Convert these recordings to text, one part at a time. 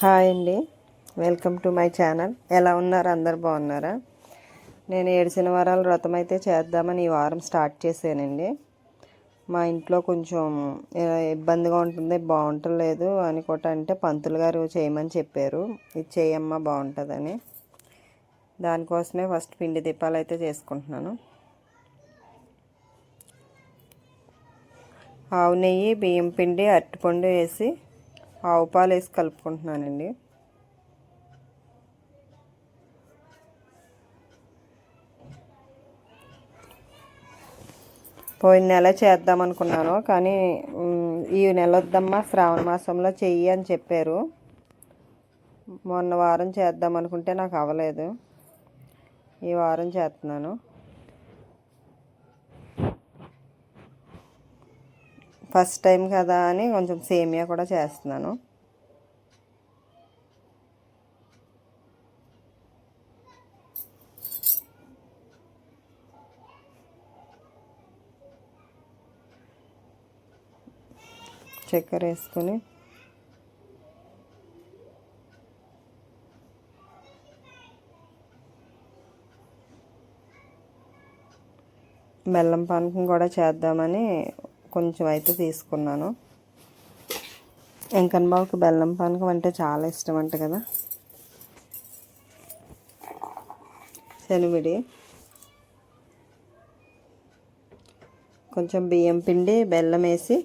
Hi అండి. Welcome to my channel. ఎలా ఉన్నారు? అందరు బాగున్నారా? నేను ఏడు శనివారాల వ్రతం అయితే చేద్దామని ఈ వారం స్టార్ట్ చేశానండి. మా ఇంట్లో కొంచెం ఇబ్బందిగా ఉంటుంది బాగుంటలేదు అని కూడా అంటే పంతులు గారు చేయమని చెప్పారు. ఇది చేయమ్మా బాగుంటుందని. దానికోసమే ఫస్ట్ పిండి దీపాలు అయితే చేసుకుంటున్నాను. ఆవు నెయ్యి బియ్యం పిండి అరటిపండు వేసి ఆవు పాలు వేసి కలుపుకుంటున్నానండి. పోయిన నెల చేద్దాం అనుకున్నాను కానీ ఈ నెల వద్దమ్మా శ్రావణ మాసంలో చెయ్యి అని చెప్పారు. మొన్న వారం చేద్దాం అనుకుంటే నాకు అవ్వలేదు. ఈ వారం చేస్తున్నాను. ఫస్ట్ టైం కదా అని కొంచెం సేమియా కూడా చేస్తున్నాను. చక్కెర వేసుకొని బెల్లం పానకం కూడా చేద్దామని కొంచెం అయితే తీసుకున్నాను. వెంకన్న బాబుకి బెల్లం పానకం అంటే చాలా ఇష్టం అంట కదా. శనివిడి. కొంచెం బియ్యం పిండి బెల్లం వేసి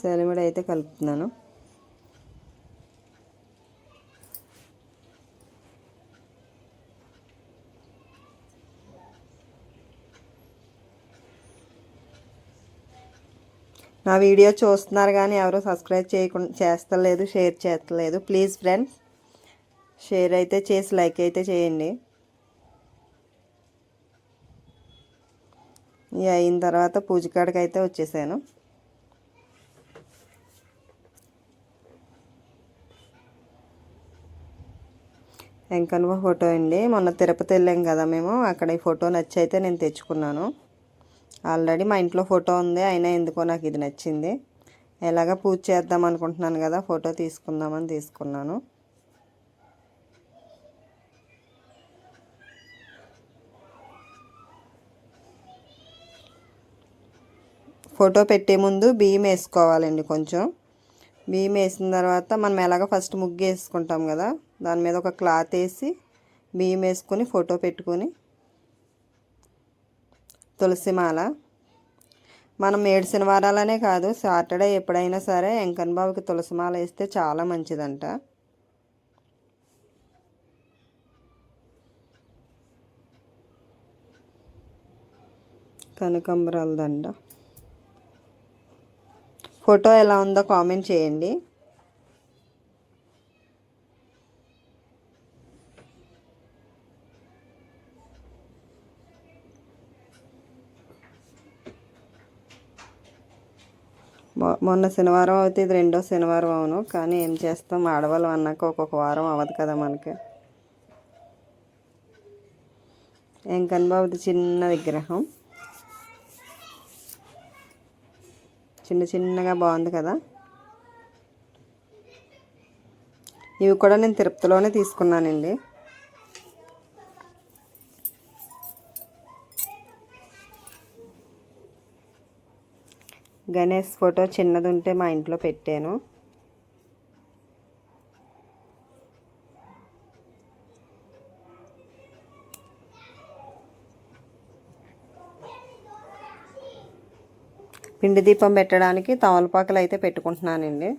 శనివిడి అయితే కలుపుతున్నాను. నా వీడియో చూస్తున్నారు కానీ ఎవరు సబ్స్క్రైబ్ చేయకుండా చేస్తలేదు షేర్ చేస్తలేదు. ప్లీజ్ ఫ్రెండ్స్ షేర్ అయితే చేసి లైక్ అయితే చేయండి. ఇక అయిన తర్వాత పూజ కాడికి అయితే వచ్చేసాను. వెంకన్న ఫోటో అండి. మొన్న తిరుపతి వెళ్ళాం కదా మేము. అక్కడ ఈ ఫోటో నచ్చి అయితే నేను తెచ్చుకున్నాను. ఆల్రెడీ మా ఇంట్లో ఫోటో ఉంది అయినా ఎందుకో నాకు ఇది నచ్చింది. ఎలాగ పూజ చేద్దాం అనుకుంటున్నాను కదా ఫోటో తీసుకుందామని తీసుకున్నాను. ఫోటో పెట్టే ముందు బియ్యం వేసుకోవాలండి కొంచెం. బియ్యం వేసిన తర్వాత మనం ఎలాగ ఫస్ట్ ముగ్గు వేసుకుంటాం కదా దాని మీద ఒక క్లాత్ వేసి బియ్యం వేసుకొని ఫోటో పెట్టుకొని తులసి మాల. మనం ఏడు శనివారాలనే కాదు సాటర్డే ఎప్పుడైనా సరే వెంకన్న బాబుకి తులసి మాల వేస్తే చాలా మంచిదంట. కనకంబరాల దండ. ఫోటో ఎలా ఉందో కామెంట్ చేయండి. మొన్న శనివారం అయితే ఇది రెండో శనివారం అవును. కానీ ఏం చేస్తాం? ఆడవాళ్ళం అన్నాక ఒక్కొక్క వారం అవ్వదు కదా మనకి. ఏం బాబుది చిన్న విగ్రహం. చిన్న చిన్నగా బాగుంది కదా. ఇవి కూడా నేను తిరుపతిలోనే తీసుకున్నానండి. గణేష్ ఫోటో చిన్నది ఉంటే మా ఇంట్లో పెట్టాను. పిండి దీపం పెట్టడానికి తమలపాకులు అయితే పెట్టుకుంటున్నానండి.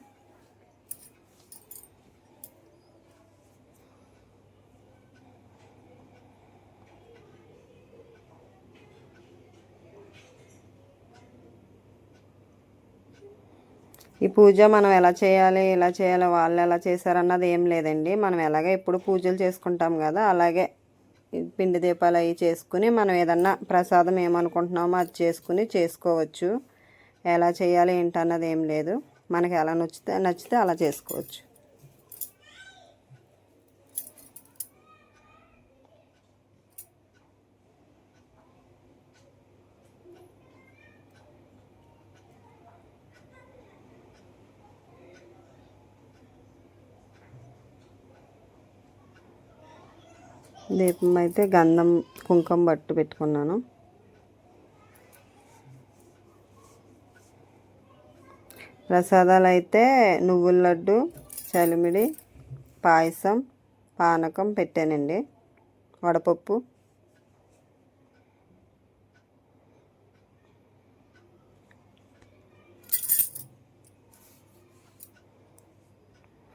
ఈ పూజ మనం ఎలా చేయాలి ఎలా చేయాలి వాళ్ళు ఎలా చేశారన్నది ఏం లేదండి. మనం ఎలాగే ఎప్పుడు పూజలు చేసుకుంటాం కదా అలాగే పిండి దీపాలు అవి చేసుకుని మనం ఏదన్నా ప్రసాదం ఏమనుకుంటున్నామో అది చేసుకుని చేసుకోవచ్చు. ఎలా చేయాలి ఏంటన్నది ఏం లేదు. మనకి ఎలా నచ్చితే నచ్చితే అలా చేసుకోవచ్చు. దీపం అయితే గంధం కుంకుమ బట్టు పెట్టుకున్నాను. ప్రసాదాలు అయితే నువ్వుల లడ్డు చలిమిడి పాయసం పానకం పెట్టానండి. వడపప్పు.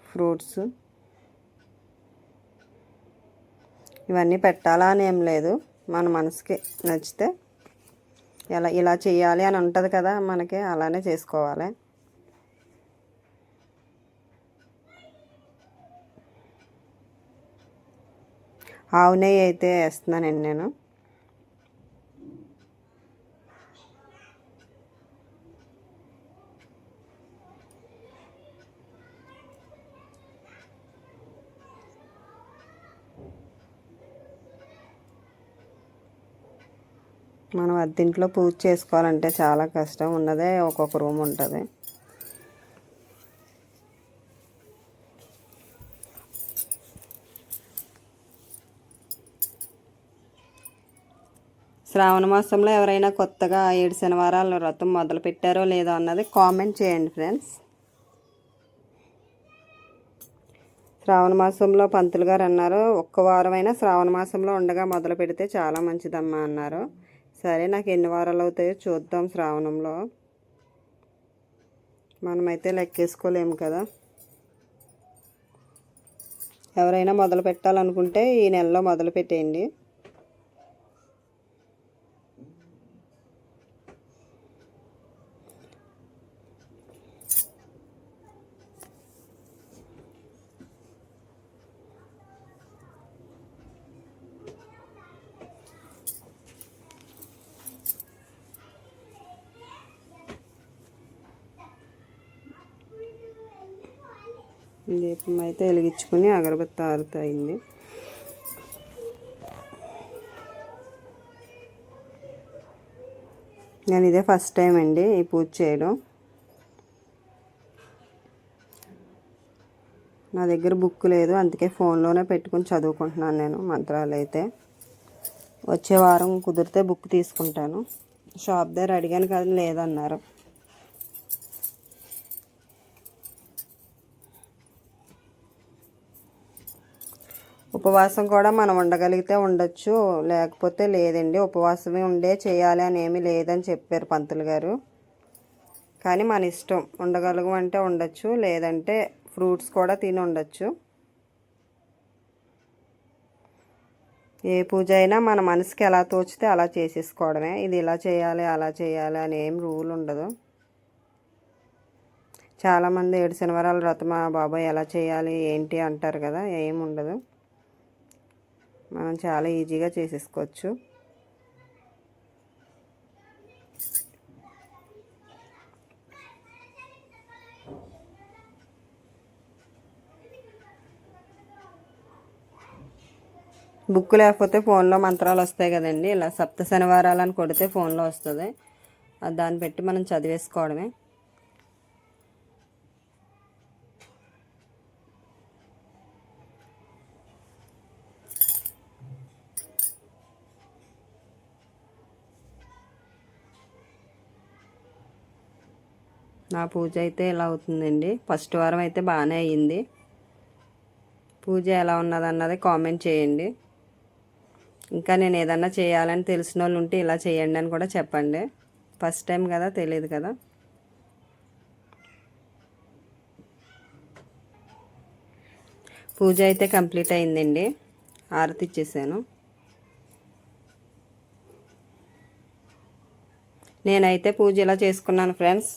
ఫ్రూట్స్. ఇవన్నీ పెట్టాలా అని ఏం లేదు. మన మనసుకి నచ్చితే ఎలా ఇలా చేయాలి అని ఉంటుంది కదా మనకి అలానే చేసుకోవాలి. ఆవు నెయ్యి అయితే వేస్తున్నానండి నేను. మనం అద్దింట్లో పూజ చేసుకోవాలంటే చాలా కష్టం. ఉన్నదే ఒక్కొక్క రూమ్ ఉంటుంది. శ్రావణ మాసంలో ఎవరైనా కొత్తగా ఏడు శనివారాలు వ్రతం మొదలు పెట్టారో లేదో అన్నది కామెంట్ చేయండి ఫ్రెండ్స్. శ్రావణ మాసంలో పంతులు గారు అన్నారు ఒక్క వారమైనా శ్రావణ మాసంలో ఉండగా మొదలు పెడితే చాలా మంచిదమ్మా అన్నారు. సరే నాకు ఎన్ని వారాలు అవుతాయో చూద్దాం శ్రావణంలో. మనమైతే లెక్కేసుకోలేము కదా. ఎవరైనా మొదలు పెట్టాలనుకుంటే ఈ నెలలో మొదలు పెట్టేయండి దీపం అయితే వెలిగించుకుని అగరబత్తి ఆరుతాయింది నేను ఇదే ఫస్ట్ టైం అండి ఈ పూజ చేయడం. నా దగ్గర బుక్ లేదు అందుకే ఫోన్లోనే పెట్టుకుని చదువుకుంటున్నాను నేను మంత్రాలు అయితే. వచ్చే వారం కుదిరితే బుక్ తీసుకుంటాను. షాప్ దగ్గర అడిగాను కదా లేదన్నారు. ఉపవాసం కూడా మనం ఉండగలిగితే ఉండొచ్చు. లేకపోతే లేదండి ఉపవాసమే ఉండే చేయాలి అని ఏమీ లేదని చెప్పారు పంతులు గారు. కానీ మన ఇష్టం ఉండగలగం అంటే ఉండొచ్చు లేదంటే ఫ్రూట్స్ కూడా తిని ఉండొచ్చు. ఏ పూజ అయినా మన మనసుకి ఎలా తోచితే అలా చేసేసుకోవడమే. ఇది ఇలా చేయాలి అలా చేయాలి అని ఏం రూల్ ఉండదు. చాలామంది ఏడు శనివారాలు రతమా బాబాయ్ ఎలా చేయాలి ఏంటి? అంటారు కదా ఏం ఉండదు. మనం చాలా ఈజీగా చేసేసుకోవచ్చు. బుక్ లేకపోతే ఫోన్లో మంత్రాలు వస్తాయి కదండి. ఇలా సప్త శనివారాలు అని కొడితే ఫోన్లో వస్తుంది. దాన్ని పెట్టి మనం చదివేసుకోవడమే. నా పూజ అయితే ఇలా అవుతుందండి? ఫస్ట్ వారం అయితే బాగానే అయ్యింది. పూజ ఎలా ఉన్నదన్నది కామెంట్ చేయండి. ఇంకా నేను ఏదన్నా చేయాలని తెలిసిన వాళ్ళు ఉంటే ఇలా చేయండి అని కూడా చెప్పండి. ఫస్ట్ టైం కదా తెలియదు కదా. పూజ అయితే కంప్లీట్ అయిందండి ఆరతి ఇచ్చేసాను. నేనైతే పూజ ఇలా చేసుకున్నాను ఫ్రెండ్స్.